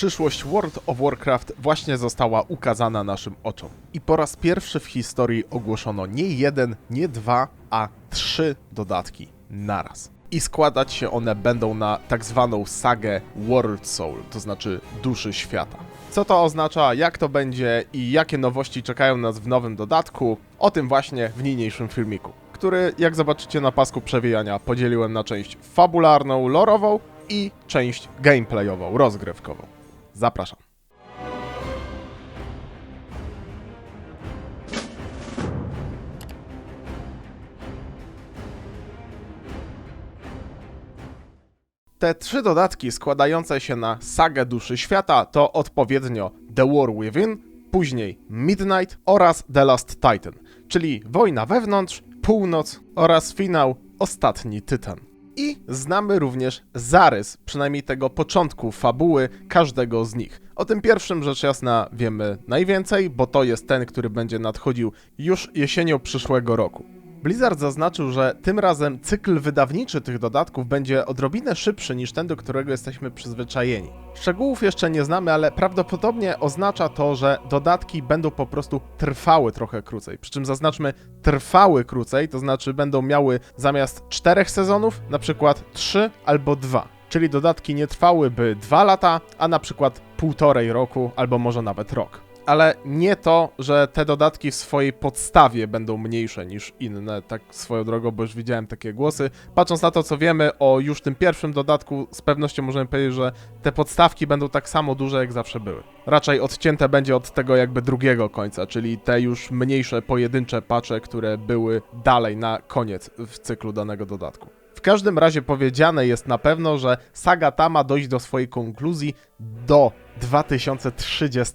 Przyszłość World of Warcraft właśnie została ukazana naszym oczom. I po raz pierwszy w historii ogłoszono nie jeden, nie dwa, a trzy dodatki naraz. I składać się one będą na tak zwaną sagę World Soul, to znaczy duszy świata. Co to oznacza, jak to będzie i jakie nowości czekają nas w nowym dodatku, o tym właśnie w niniejszym filmiku, który, jak zobaczycie na pasku przewijania, podzieliłem na część fabularną, lorową i część gameplayową, rozgrywkową. Zapraszam. Te trzy dodatki składające się na sagę duszy świata to odpowiednio The War Within, później Midnight oraz The Last Titan, czyli wojna wewnątrz, północ oraz finał Ostatni Tytan. I znamy również zarys, przynajmniej tego początku fabuły każdego z nich. O tym pierwszym rzecz jasna wiemy najwięcej, bo to jest ten, który będzie nadchodził już jesienią przyszłego roku. Blizzard zaznaczył, że tym razem cykl wydawniczy tych dodatków będzie odrobinę szybszy niż ten, do którego jesteśmy przyzwyczajeni. Szczegółów jeszcze nie znamy, ale prawdopodobnie oznacza to, że dodatki będą po prostu trwały trochę krócej. Przy czym zaznaczmy trwały krócej, to znaczy będą miały zamiast czterech sezonów, na przykład trzy albo dwa. Czyli dodatki nie trwałyby dwa lata, a na przykład półtorej roku albo może nawet rok ale nie to, że te dodatki w swojej podstawie będą mniejsze niż inne, tak swoją drogą, bo już widziałem takie głosy. Patrząc na to, co wiemy o już tym pierwszym dodatku, z pewnością możemy powiedzieć, że te podstawki będą tak samo duże, jak zawsze były. Raczej odcięte będzie od tego jakby drugiego końca, czyli te już mniejsze, pojedyncze pacze, które były dalej na koniec w cyklu danego dodatku. W każdym razie powiedziane jest na pewno, że saga ta ma dojść do swojej konkluzji do 2030.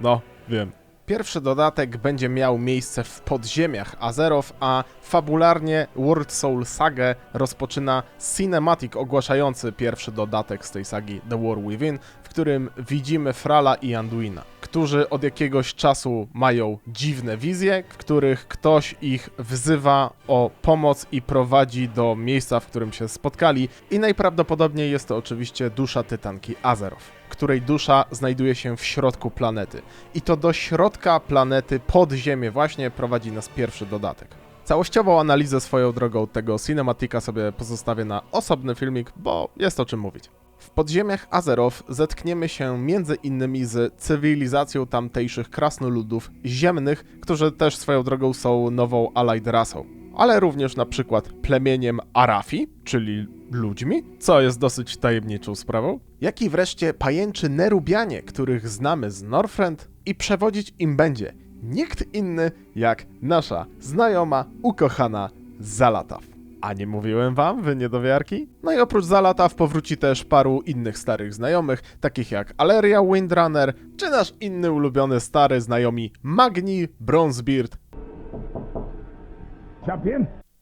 No, wiem. Pierwszy dodatek będzie miał miejsce w podziemiach Azeroth, a fabularnie World Soul Sagę rozpoczyna cinematic ogłaszający pierwszy dodatek z tej sagi The War Within, w którym widzimy Frala i Anduina, którzy od jakiegoś czasu mają dziwne wizje, w których ktoś ich wzywa o pomoc i prowadzi do miejsca, w którym się spotkali i najprawdopodobniej jest to oczywiście dusza tytanki Azeroth której dusza znajduje się w środku planety. I to do środka planety pod Ziemię właśnie prowadzi nas pierwszy dodatek. Całościową analizę swoją drogą tego cinematika sobie pozostawię na osobny filmik, bo jest o czym mówić. W podziemiach Azeroth zetkniemy się między innymi z cywilizacją tamtejszych krasnoludów ziemnych, którzy też swoją drogą są nową allied rasą. Ale również na przykład plemieniem Arafi, czyli ludźmi, co jest dosyć tajemniczą sprawą, jak i wreszcie pajęczy Nerubianie, których znamy z Northrend i przewodzić im będzie nikt inny jak nasza znajoma, ukochana Zalataw. A nie mówiłem wam, wy niedowiarki? No i oprócz Zalataw powróci też paru innych starych znajomych, takich jak Aleria Windrunner, czy nasz inny ulubiony stary znajomi Magni, Bronzebeard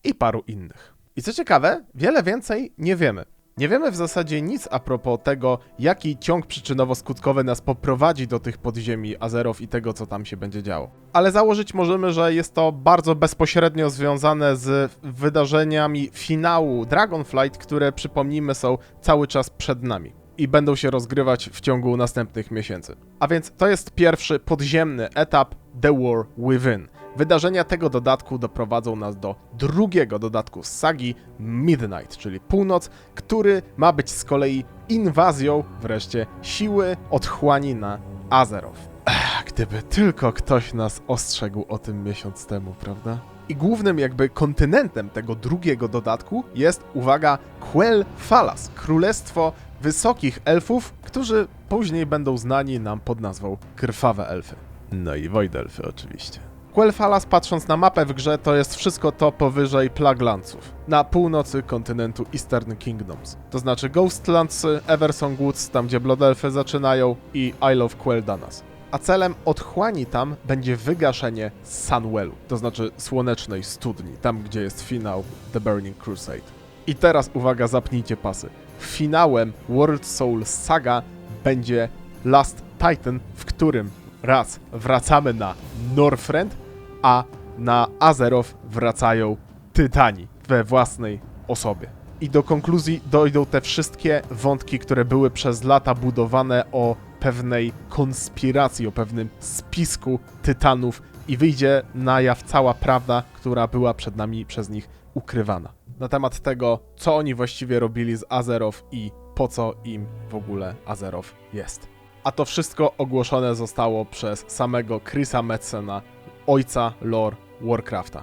I paru innych. I co ciekawe, wiele więcej nie wiemy. Nie wiemy w zasadzie nic a propos tego, jaki ciąg przyczynowo-skutkowy nas poprowadzi do tych podziemi Azerów i tego, co tam się będzie działo. Ale założyć możemy, że jest to bardzo bezpośrednio związane z wydarzeniami finału Dragonflight, które przypomnijmy są cały czas przed nami i będą się rozgrywać w ciągu następnych miesięcy. A więc to jest pierwszy podziemny etap The War Within. Wydarzenia tego dodatku doprowadzą nas do drugiego dodatku z sagi Midnight, czyli północ, który ma być z kolei inwazją wreszcie siły otchłani na Azeroth. Ech, gdyby tylko ktoś nas ostrzegł o tym miesiąc temu, prawda? I głównym jakby kontynentem tego drugiego dodatku jest, uwaga, Quell Falas, królestwo wysokich elfów, którzy później będą znani nam pod nazwą Krwawe Elfy. No i Wojdelfy oczywiście. Quel'Thalas, patrząc na mapę w grze, to jest wszystko to powyżej Plaglandsów, na północy kontynentu Eastern Kingdoms. To znaczy Ghostlandsy, Eversong Woods, tam gdzie Blood zaczynają i Isle of Quel'Danas. A celem otchłani tam będzie wygaszenie Sunwellu, to znaczy słonecznej studni, tam gdzie jest finał The Burning Crusade. I teraz uwaga, zapnijcie pasy. Finałem World Soul Saga będzie Last Titan, w którym raz wracamy na Northrend, a na Azeroth wracają Tytani we własnej osobie. i do konkluzji dojdą te wszystkie wątki, które były przez lata budowane o pewnej konspiracji, o pewnym spisku tytanów i wyjdzie na jaw cała prawda, która była przed nami przez nich ukrywana. Na temat tego, co oni właściwie robili z Azeroth i po co im w ogóle Azeroth jest. A to wszystko ogłoszone zostało przez samego Chrisa Metzena, ojca lore Warcrafta.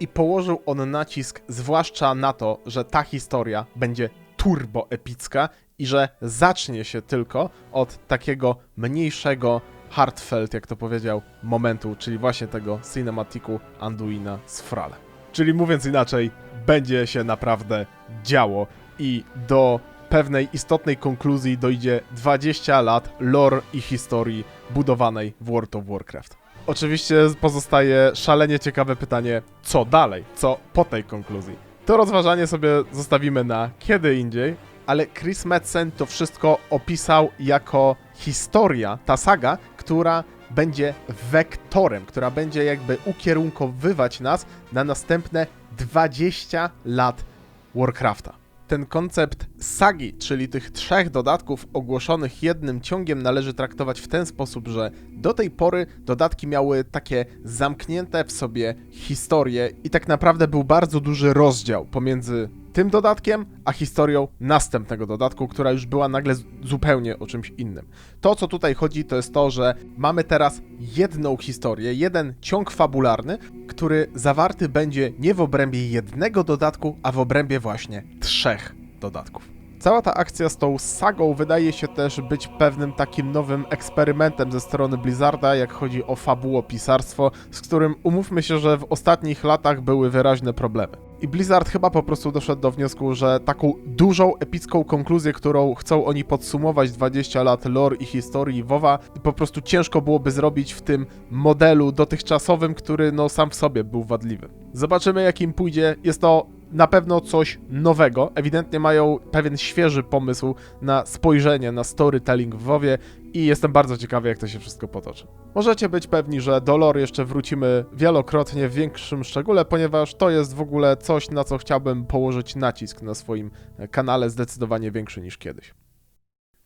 I położył on nacisk zwłaszcza na to, że ta historia będzie turbo epicka i że zacznie się tylko od takiego mniejszego heartfelt, jak to powiedział, momentu, czyli właśnie tego cinematiku Anduina z Frale. Czyli mówiąc inaczej, będzie się naprawdę działo i do pewnej istotnej konkluzji dojdzie 20 lat lore i historii budowanej w World of Warcraft. Oczywiście pozostaje szalenie ciekawe pytanie, co dalej, co po tej konkluzji. To rozważanie sobie zostawimy na kiedy indziej, ale Chris Metzen to wszystko opisał jako historia, ta saga, która będzie wektorem, która będzie jakby ukierunkowywać nas na następne 20 lat Warcrafta. Ten koncept sagi, czyli tych trzech dodatków ogłoszonych jednym ciągiem, należy traktować w ten sposób, że do tej pory dodatki miały takie zamknięte w sobie historie i tak naprawdę był bardzo duży rozdział pomiędzy tym dodatkiem, a historią następnego dodatku, która już była nagle zupełnie o czymś innym. To, co tutaj chodzi, to jest to, że mamy teraz jedną historię, jeden ciąg fabularny, który zawarty będzie nie w obrębie jednego dodatku, a w obrębie właśnie trzech dodatków. Cała ta akcja z tą sagą wydaje się też być pewnym takim nowym eksperymentem ze strony Blizzarda, jak chodzi o fabułopisarstwo, z którym umówmy się, że w ostatnich latach były wyraźne problemy. I Blizzard chyba po prostu doszedł do wniosku, że taką dużą, epicką konkluzję, którą chcą oni podsumować 20 lat lore i historii WoWa, po prostu ciężko byłoby zrobić w tym modelu dotychczasowym, który no sam w sobie był wadliwy. Zobaczymy jak im pójdzie. Jest to na pewno coś nowego. Ewidentnie mają pewien świeży pomysł na spojrzenie na storytelling w WoWie i jestem bardzo ciekawy, jak to się wszystko potoczy. Możecie być pewni, że do lore jeszcze wrócimy wielokrotnie w większym szczególe, ponieważ to jest w ogóle coś, na co chciałbym położyć nacisk na swoim kanale, zdecydowanie większy niż kiedyś.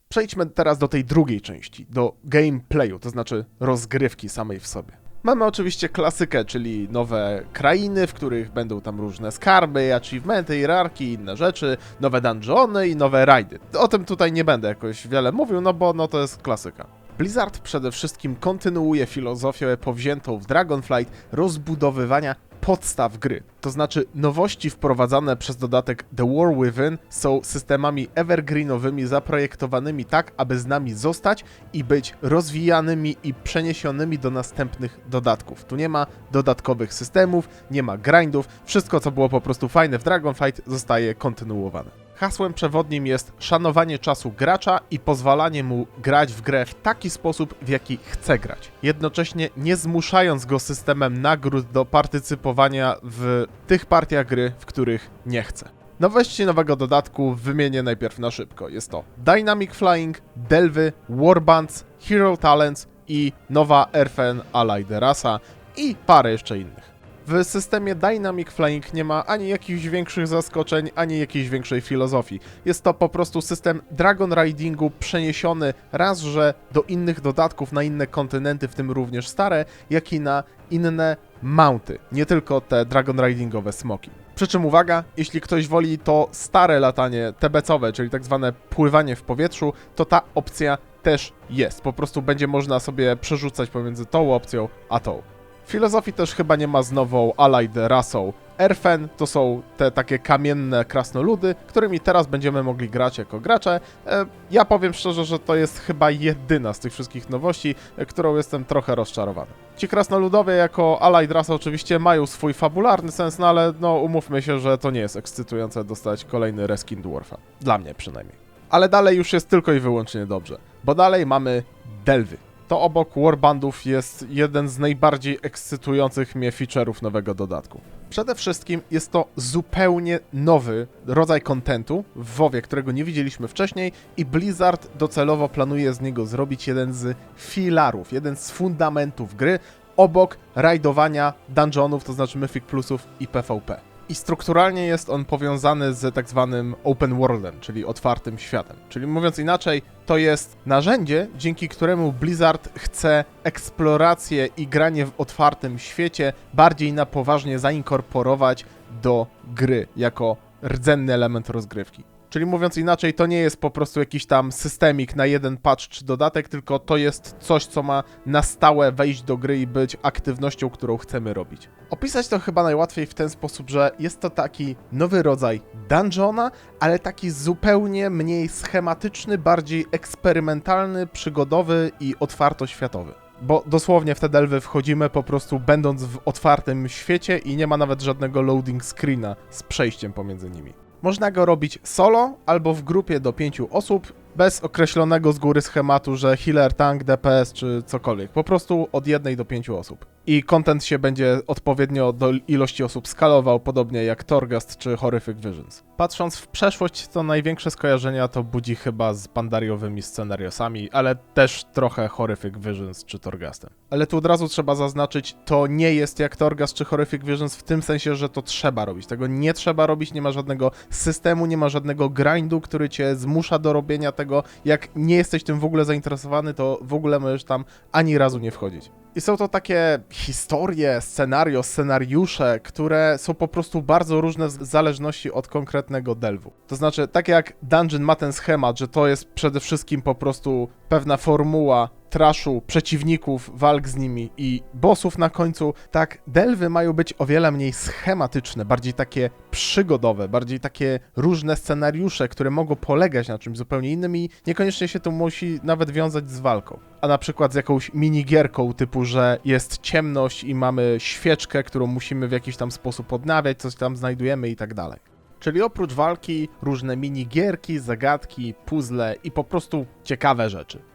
Przejdźmy teraz do tej drugiej części, do gameplayu, to znaczy rozgrywki samej w sobie. Mamy oczywiście klasykę, czyli nowe krainy, w których będą tam różne skarby, achievementy, hierarchii inne rzeczy, nowe dungeony i nowe rajdy. O tym tutaj nie będę jakoś wiele mówił, no bo no to jest klasyka. Blizzard przede wszystkim kontynuuje filozofię powziętą w Dragonflight rozbudowywania podstaw gry. To znaczy nowości wprowadzane przez dodatek The War Within są systemami evergreenowymi zaprojektowanymi tak, aby z nami zostać i być rozwijanymi i przeniesionymi do następnych dodatków. Tu nie ma dodatkowych systemów, nie ma grindów, wszystko co było po prostu fajne w Dragonflight zostaje kontynuowane. Hasłem przewodnim jest szanowanie czasu gracza i pozwalanie mu grać w grę w taki sposób, w jaki chce grać. Jednocześnie nie zmuszając go systemem nagród do partycypowania w tych partiach gry, w których nie chce. Nowości nowego dodatku wymienię najpierw na szybko. Jest to Dynamic Flying, Delwy, Warbands, Hero Talents i nowa Erfen Allied Rasa i parę jeszcze innych. W systemie Dynamic Flying nie ma ani jakichś większych zaskoczeń, ani jakiejś większej filozofii. Jest to po prostu system Dragon Ridingu przeniesiony raz, że do innych dodatków na inne kontynenty, w tym również stare, jak i na inne mounty, nie tylko te Dragon Ridingowe smoki. Przy czym uwaga, jeśli ktoś woli to stare latanie TBC-owe, czyli tak zwane pływanie w powietrzu, to ta opcja też jest. Po prostu będzie można sobie przerzucać pomiędzy tą opcją a tą. Filozofii też chyba nie ma z nową Allied rasą. Erfen to są te takie kamienne krasnoludy, którymi teraz będziemy mogli grać jako gracze. E, ja powiem szczerze, że to jest chyba jedyna z tych wszystkich nowości, e, którą jestem trochę rozczarowany. Ci krasnoludowie jako Allied rasa oczywiście mają swój fabularny sens, no ale no umówmy się, że to nie jest ekscytujące dostać kolejny reskin Dwarfa. Dla mnie przynajmniej. Ale dalej już jest tylko i wyłącznie dobrze, bo dalej mamy Delwy. To obok Warbandów jest jeden z najbardziej ekscytujących mnie feature'ów nowego dodatku. Przede wszystkim jest to zupełnie nowy rodzaj kontentu w WoWie, którego nie widzieliśmy wcześniej i Blizzard docelowo planuje z niego zrobić jeden z filarów, jeden z fundamentów gry obok rajdowania dungeonów, to znaczy Mythic Plusów i PvP. I strukturalnie jest on powiązany z tak zwanym open worldem, czyli otwartym światem. Czyli mówiąc inaczej, to jest narzędzie, dzięki któremu Blizzard chce eksplorację i granie w otwartym świecie bardziej na poważnie zainkorporować do gry jako rdzenny element rozgrywki. Czyli mówiąc inaczej, to nie jest po prostu jakiś tam systemik na jeden patch czy dodatek, tylko to jest coś, co ma na stałe wejść do gry i być aktywnością, którą chcemy robić. Opisać to chyba najłatwiej w ten sposób, że jest to taki nowy rodzaj dungeona, ale taki zupełnie mniej schematyczny, bardziej eksperymentalny, przygodowy i otwartoświatowy. Bo dosłownie w te delwy wchodzimy po prostu będąc w otwartym świecie i nie ma nawet żadnego loading screena z przejściem pomiędzy nimi. Można go robić solo albo w grupie do pięciu osób, bez określonego z góry schematu, że healer, tank, DPS czy cokolwiek. Po prostu od jednej do pięciu osób. I content się będzie odpowiednio do ilości osób skalował, podobnie jak Torghast czy Horrific Visions. Patrząc w przeszłość, to największe skojarzenia to budzi chyba z pandariowymi scenariosami, ale też trochę Horrific Visions czy Torghastem. Ale tu od razu trzeba zaznaczyć, to nie jest jak Torghast czy Horrific Visions w tym sensie, że to trzeba robić. Tego nie trzeba robić, nie ma żadnego systemu, nie ma żadnego grindu, który cię zmusza do robienia tego, jak nie jesteś tym w ogóle zainteresowany, to w ogóle możesz tam ani razu nie wchodzić. I są to takie historie, scenario, scenariusze, które są po prostu bardzo różne w zależności od konkretnego delwu. To znaczy, tak jak Dungeon ma ten schemat, że to jest przede wszystkim po prostu pewna formuła traszu, przeciwników, walk z nimi i bossów na końcu, tak delwy mają być o wiele mniej schematyczne, bardziej takie przygodowe, bardziej takie różne scenariusze, które mogą polegać na czymś zupełnie innym i niekoniecznie się to musi nawet wiązać z walką. A na przykład z jakąś minigierką typu, że jest ciemność i mamy świeczkę, którą musimy w jakiś tam sposób odnawiać, coś tam znajdujemy i tak dalej. Czyli oprócz walki różne minigierki, zagadki, puzzle i po prostu ciekawe rzeczy.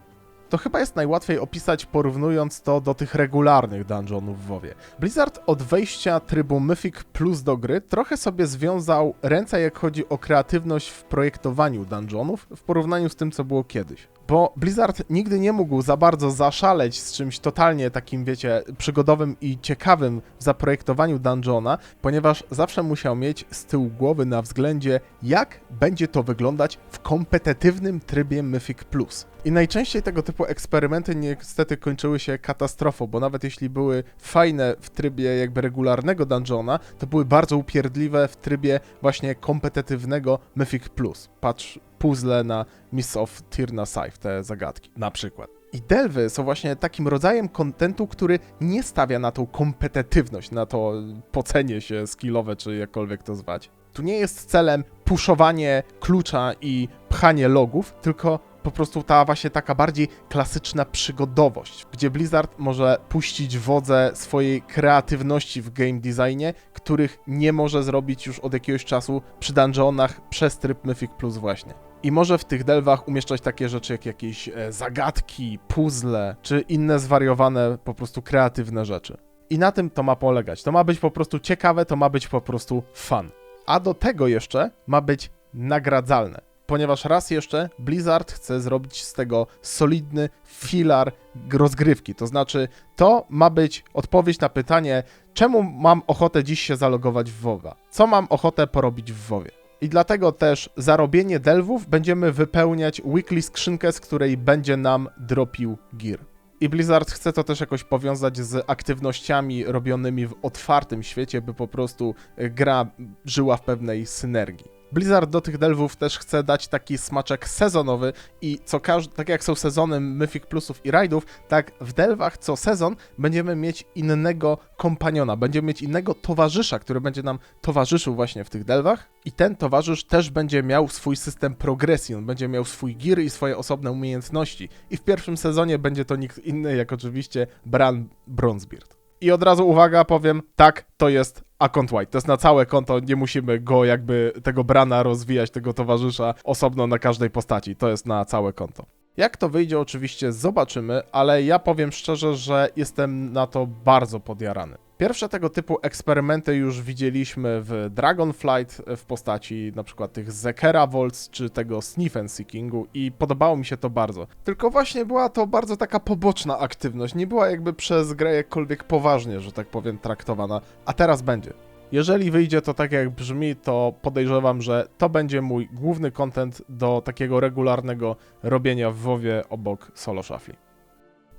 To chyba jest najłatwiej opisać porównując to do tych regularnych dungeonów w WoWie. Blizzard od wejścia trybu Mythic Plus do gry trochę sobie związał ręce jak chodzi o kreatywność w projektowaniu dungeonów w porównaniu z tym co było kiedyś bo Blizzard nigdy nie mógł za bardzo zaszaleć z czymś totalnie takim, wiecie, przygodowym i ciekawym w zaprojektowaniu dungeona, ponieważ zawsze musiał mieć z tyłu głowy na względzie, jak będzie to wyglądać w kompetytywnym trybie Mythic Plus. I najczęściej tego typu eksperymenty niestety kończyły się katastrofą, bo nawet jeśli były fajne w trybie jakby regularnego dungeona, to były bardzo upierdliwe w trybie właśnie kompetytywnego Mythic Plus. Patrz puzzle na Miss of Tirna Scythe, te zagadki, na przykład. I delwy są właśnie takim rodzajem kontentu, który nie stawia na tą kompetywność, na to pocenie się skillowe, czy jakkolwiek to zwać. Tu nie jest celem puszowanie klucza i pchanie logów, tylko po prostu ta właśnie taka bardziej klasyczna przygodowość, gdzie Blizzard może puścić wodze swojej kreatywności w game designie, których nie może zrobić już od jakiegoś czasu przy dungeonach przez tryb Mythic Plus właśnie. I może w tych delwach umieszczać takie rzeczy jak jakieś e, zagadki, puzzle, czy inne zwariowane, po prostu kreatywne rzeczy. I na tym to ma polegać. To ma być po prostu ciekawe, to ma być po prostu fun. A do tego jeszcze ma być nagradzalne. Ponieważ raz jeszcze Blizzard chce zrobić z tego solidny filar rozgrywki. To znaczy, to ma być odpowiedź na pytanie, czemu mam ochotę dziś się zalogować w WoWa? Co mam ochotę porobić w WoWie? I dlatego też zarobienie delwów będziemy wypełniać weekly skrzynkę, z której będzie nam dropił gear. I Blizzard chce to też jakoś powiązać z aktywnościami robionymi w otwartym świecie, by po prostu gra żyła w pewnej synergii. Blizzard do tych delwów też chce dać taki smaczek sezonowy i co każdy, tak jak są sezony Mythic Plusów i Raidów, tak w delwach co sezon będziemy mieć innego kompaniona, będziemy mieć innego towarzysza, który będzie nam towarzyszył właśnie w tych delwach i ten towarzysz też będzie miał swój system progresji, on będzie miał swój gear i swoje osobne umiejętności i w pierwszym sezonie będzie to nikt inny jak oczywiście Bran Bronzebeard. I od razu uwaga, powiem, tak, to jest account white. To jest na całe konto, nie musimy go jakby, tego brana rozwijać, tego towarzysza osobno na każdej postaci. To jest na całe konto. Jak to wyjdzie, oczywiście zobaczymy, ale ja powiem szczerze, że jestem na to bardzo podjarany. Pierwsze tego typu eksperymenty już widzieliśmy w Dragonflight w postaci na przykład tych Zekera Volts czy tego Sniff and Seekingu i podobało mi się to bardzo. Tylko właśnie była to bardzo taka poboczna aktywność, nie była jakby przez grę jakkolwiek poważnie, że tak powiem, traktowana, a teraz będzie. Jeżeli wyjdzie to tak jak brzmi, to podejrzewam, że to będzie mój główny content do takiego regularnego robienia w WoWie obok solo shuffli.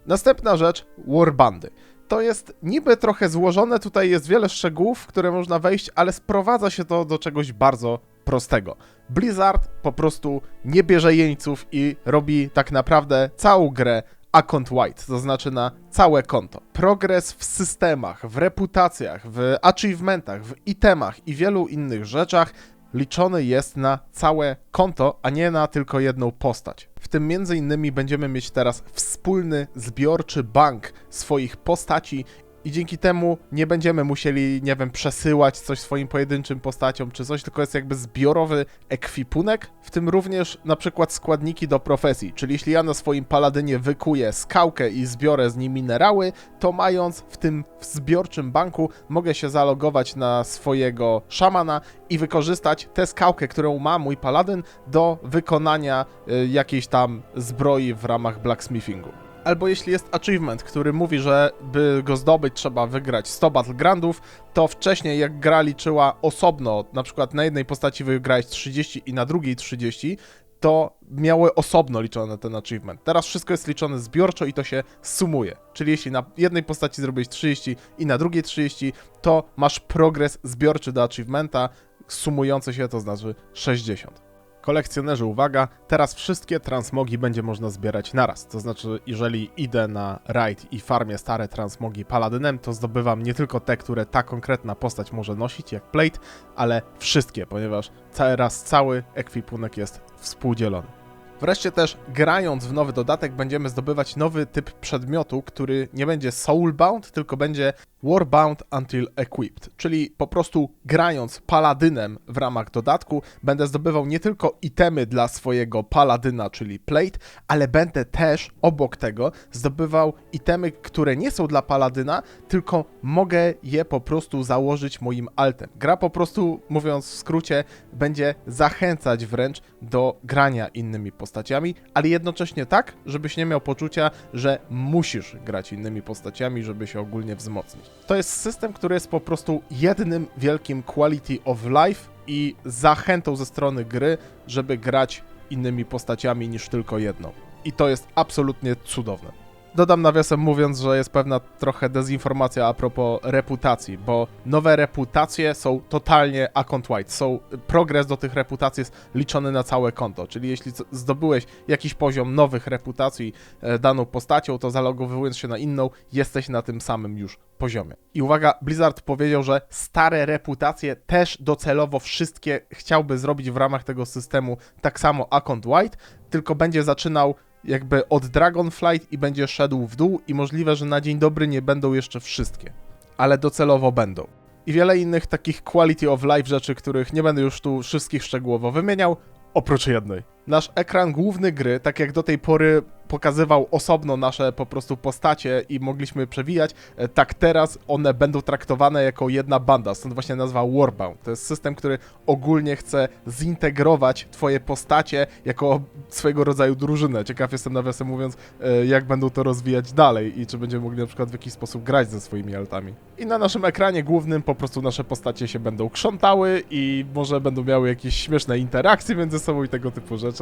Następna rzecz, warbandy. To jest niby trochę złożone, tutaj jest wiele szczegółów, w które można wejść, ale sprowadza się to do czegoś bardzo prostego. Blizzard po prostu nie bierze jeńców i robi tak naprawdę całą grę account white, to znaczy na całe konto. Progres w systemach, w reputacjach, w achievementach, w itemach i wielu innych rzeczach liczony jest na całe konto, a nie na tylko jedną postać. W tym między innymi będziemy mieć teraz wspólny zbiorczy bank swoich postaci i dzięki temu nie będziemy musieli, nie wiem, przesyłać coś swoim pojedynczym postaciom czy coś, tylko jest jakby zbiorowy ekwipunek, w tym również na przykład składniki do profesji. Czyli jeśli ja na swoim paladynie wykuję skałkę i zbiorę z niej minerały, to mając w tym zbiorczym banku mogę się zalogować na swojego szamana i wykorzystać tę skałkę, którą ma mój paladyn do wykonania y, jakiejś tam zbroi w ramach blacksmithingu albo jeśli jest achievement, który mówi, że by go zdobyć trzeba wygrać 100 battlegroundów, to wcześniej jak gra liczyła osobno, na przykład na jednej postaci wygrałeś 30 i na drugiej 30, to miały osobno liczone ten achievement. Teraz wszystko jest liczone zbiorczo i to się sumuje. Czyli jeśli na jednej postaci zrobiłeś 30 i na drugiej 30, to masz progres zbiorczy do achievementa, sumujący się to znaczy 60. Kolekcjonerzy, uwaga, teraz wszystkie transmogi będzie można zbierać naraz. To znaczy, jeżeli idę na raid i farmię stare transmogi paladynem, to zdobywam nie tylko te, które ta konkretna postać może nosić, jak plate, ale wszystkie, ponieważ teraz cały ekwipunek jest współdzielony. Wreszcie też grając w nowy dodatek będziemy zdobywać nowy typ przedmiotu, który nie będzie soulbound, tylko będzie warbound until equipped, czyli po prostu grając paladynem w ramach dodatku będę zdobywał nie tylko itemy dla swojego paladyna, czyli plate, ale będę też obok tego zdobywał itemy, które nie są dla paladyna, tylko mogę je po prostu założyć moim altem. Gra po prostu, mówiąc w skrócie, będzie zachęcać wręcz do grania innymi postaciami postaciami, ale jednocześnie tak, żebyś nie miał poczucia, że musisz grać innymi postaciami, żeby się ogólnie wzmocnić. To jest system, który jest po prostu jednym wielkim quality of life i zachętą ze strony gry, żeby grać innymi postaciami niż tylko jedną. I to jest absolutnie cudowne. Dodam nawiasem mówiąc, że jest pewna trochę dezinformacja a propos reputacji, bo nowe reputacje są totalnie account white. Są, progres do tych reputacji jest liczony na całe konto, czyli jeśli zdobyłeś jakiś poziom nowych reputacji e, daną postacią, to zalogowując się na inną, jesteś na tym samym już poziomie. I uwaga, Blizzard powiedział, że stare reputacje też docelowo wszystkie chciałby zrobić w ramach tego systemu tak samo account white, tylko będzie zaczynał jakby od Dragonflight i będzie szedł w dół i możliwe, że na dzień dobry nie będą jeszcze wszystkie, ale docelowo będą. I wiele innych takich quality of life rzeczy, których nie będę już tu wszystkich szczegółowo wymieniał, oprócz jednej. Nasz ekran główny gry, tak jak do tej pory pokazywał osobno nasze po prostu postacie i mogliśmy przewijać, e, tak teraz one będą traktowane jako jedna banda, stąd właśnie nazwa Warbound. To jest system, który ogólnie chce zintegrować twoje postacie jako swojego rodzaju drużynę. Ciekaw jestem nawiasem mówiąc, e, jak będą to rozwijać dalej i czy będziemy mogli na przykład w jakiś sposób grać ze swoimi altami. I na naszym ekranie głównym po prostu nasze postacie się będą krzątały i może będą miały jakieś śmieszne interakcje między sobą i tego typu rzeczy.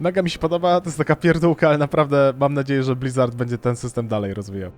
Mega mi się podoba, to jest taka pierdółka, ale naprawdę mam nadzieję, że Blizzard będzie ten system dalej rozwijał.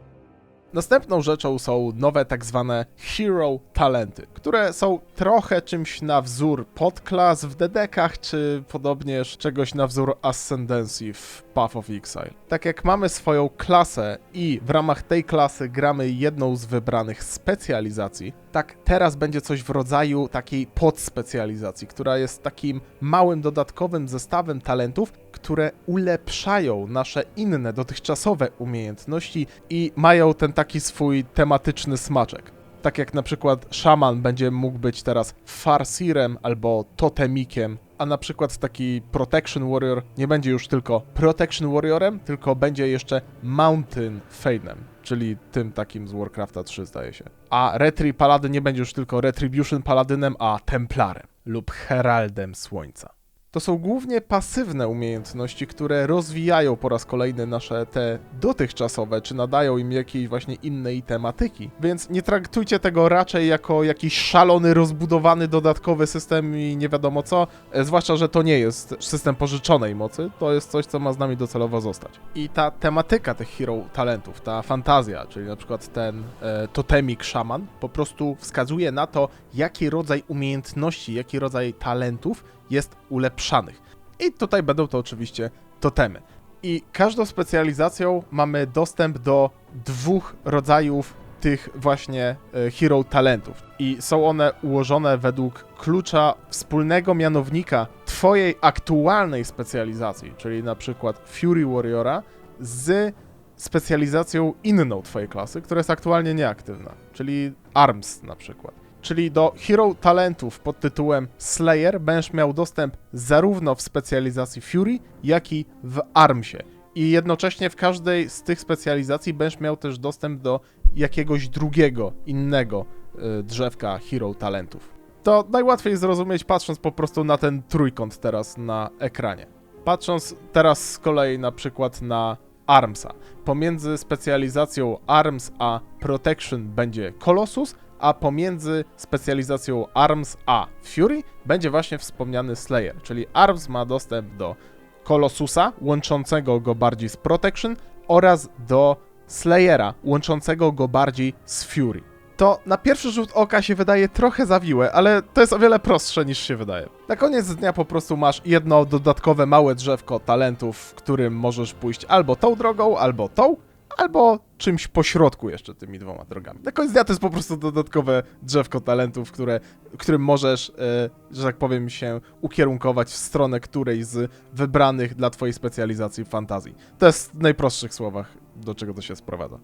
Następną rzeczą są nowe tak zwane hero talenty, które są trochę czymś na wzór podklas w dedekach, czy podobnież czegoś na wzór ascendencji w Path of Exile. Tak jak mamy swoją klasę i w ramach tej klasy gramy jedną z wybranych specjalizacji, tak teraz będzie coś w rodzaju takiej podspecjalizacji, która jest takim małym dodatkowym zestawem talentów, które ulepszają nasze inne dotychczasowe umiejętności i mają ten taki swój tematyczny smaczek. Tak jak na przykład szaman będzie mógł być teraz farsirem albo totemikiem, a na przykład taki Protection Warrior nie będzie już tylko Protection Warriorem, tylko będzie jeszcze Mountain Fade'em, czyli tym takim z Warcrafta 3 zdaje się. A Retri Paladyn nie będzie już tylko Retribution Paladynem, a Templarem lub Heraldem Słońca. To są głównie pasywne umiejętności, które rozwijają po raz kolejny nasze te dotychczasowe, czy nadają im jakiejś właśnie innej tematyki. Więc nie traktujcie tego raczej jako jakiś szalony, rozbudowany dodatkowy system i nie wiadomo co, e, zwłaszcza, że to nie jest system pożyczonej mocy, to jest coś, co ma z nami docelowo zostać. I ta tematyka tych hero talentów, ta fantazja, czyli na przykład ten e, totemik szaman, po prostu wskazuje na to, jaki rodzaj umiejętności, jaki rodzaj talentów jest I tutaj będą to oczywiście totemy. I każdą specjalizacją mamy dostęp do dwóch rodzajów tych właśnie e, hero talentów. I są one ułożone według klucza wspólnego mianownika twojej aktualnej specjalizacji, czyli na przykład Fury Warriora z specjalizacją inną twojej klasy, która jest aktualnie nieaktywna, czyli Arms na przykład. Czyli do hero talentów pod tytułem Slayer będziesz miał dostęp zarówno w specjalizacji Fury, jak i w Armsie. I jednocześnie w każdej z tych specjalizacji będziesz miał też dostęp do jakiegoś drugiego, innego y, drzewka hero talentów. To najłatwiej zrozumieć patrząc po prostu na ten trójkąt teraz na ekranie. Patrząc teraz z kolei na przykład na Armsa. Pomiędzy specjalizacją Arms a Protection będzie Colossus, a pomiędzy specjalizacją Arms a Fury będzie właśnie wspomniany Slayer, czyli Arms ma dostęp do Colossusa, łączącego go bardziej z Protection oraz do Slayera, łączącego go bardziej z Fury. To na pierwszy rzut oka się wydaje trochę zawiłe, ale to jest o wiele prostsze niż się wydaje. Na koniec dnia po prostu masz jedno dodatkowe małe drzewko talentów, w którym możesz pójść albo tą drogą, albo tą, albo czymś pośrodku jeszcze tymi dwoma drogami. Na koniec dnia to jest po prostu dodatkowe drzewko talentów, które, którym możesz, e, że tak powiem, się ukierunkować w stronę której z wybranych dla twojej specjalizacji fantazji. To jest w najprostszych słowach, do czego to się sprowadza.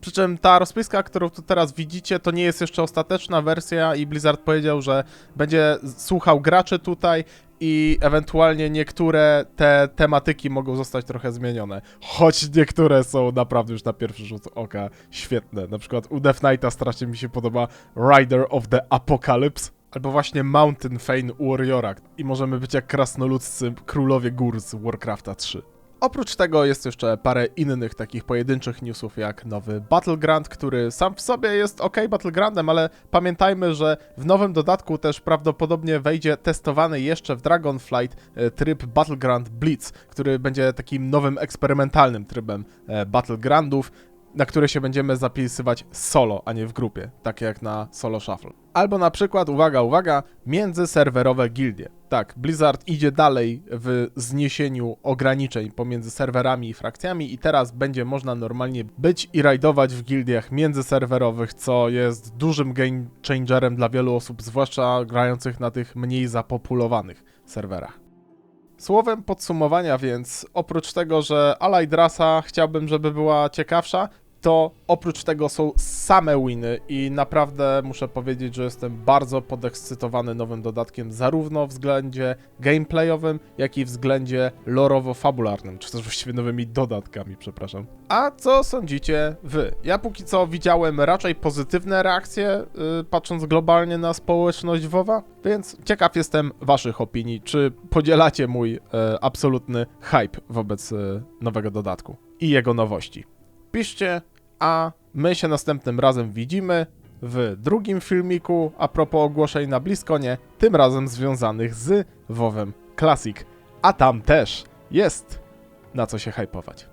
Przy czym ta rozpiska, którą tu teraz widzicie, to nie jest jeszcze ostateczna wersja i Blizzard powiedział, że będzie słuchał graczy tutaj i ewentualnie niektóre te tematyki mogą zostać trochę zmienione. Choć niektóre są naprawdę już na pierwszy rzut oka świetne. Na przykład u Death Knighta strasznie mi się podoba Rider of the Apocalypse. Albo właśnie Mountain Fane Warriora i możemy być jak krasnoludzcy królowie gór z Warcrafta 3. Oprócz tego jest jeszcze parę innych takich pojedynczych newsów, jak nowy Battleground, który sam w sobie jest ok Battlegroundem, ale pamiętajmy, że w nowym dodatku też prawdopodobnie wejdzie testowany jeszcze w Dragonflight e, tryb Battleground Blitz, który będzie takim nowym eksperymentalnym trybem e, Battlegroundów, na które się będziemy zapisywać solo, a nie w grupie, tak jak na Solo Shuffle. Albo na przykład, uwaga, uwaga, międzyserwerowe gildie. Tak, Blizzard idzie dalej w zniesieniu ograniczeń pomiędzy serwerami i frakcjami i teraz będzie można normalnie być i rajdować w gildiach międzyserwerowych, co jest dużym game changerem dla wielu osób, zwłaszcza grających na tych mniej zapopulowanych serwerach. Słowem podsumowania więc, oprócz tego, że Allied chciałbym, żeby była ciekawsza, to oprócz tego są same winy i naprawdę muszę powiedzieć, że jestem bardzo podekscytowany nowym dodatkiem, zarówno względzie gameplayowym, jak i względzie lorowo-fabularnym, czy też właściwie nowymi dodatkami, przepraszam. A co sądzicie wy? Ja póki co widziałem raczej pozytywne reakcje, yy, patrząc globalnie na społeczność WoWa, więc ciekaw jestem waszych opinii, czy podzielacie mój yy, absolutny hype wobec yy, nowego dodatku i jego nowości. Piszcie, a my się następnym razem widzimy w drugim filmiku a propos ogłoszeń na Bliskonie, tym razem związanych z WoWem Classic. A tam też jest na co się hypować.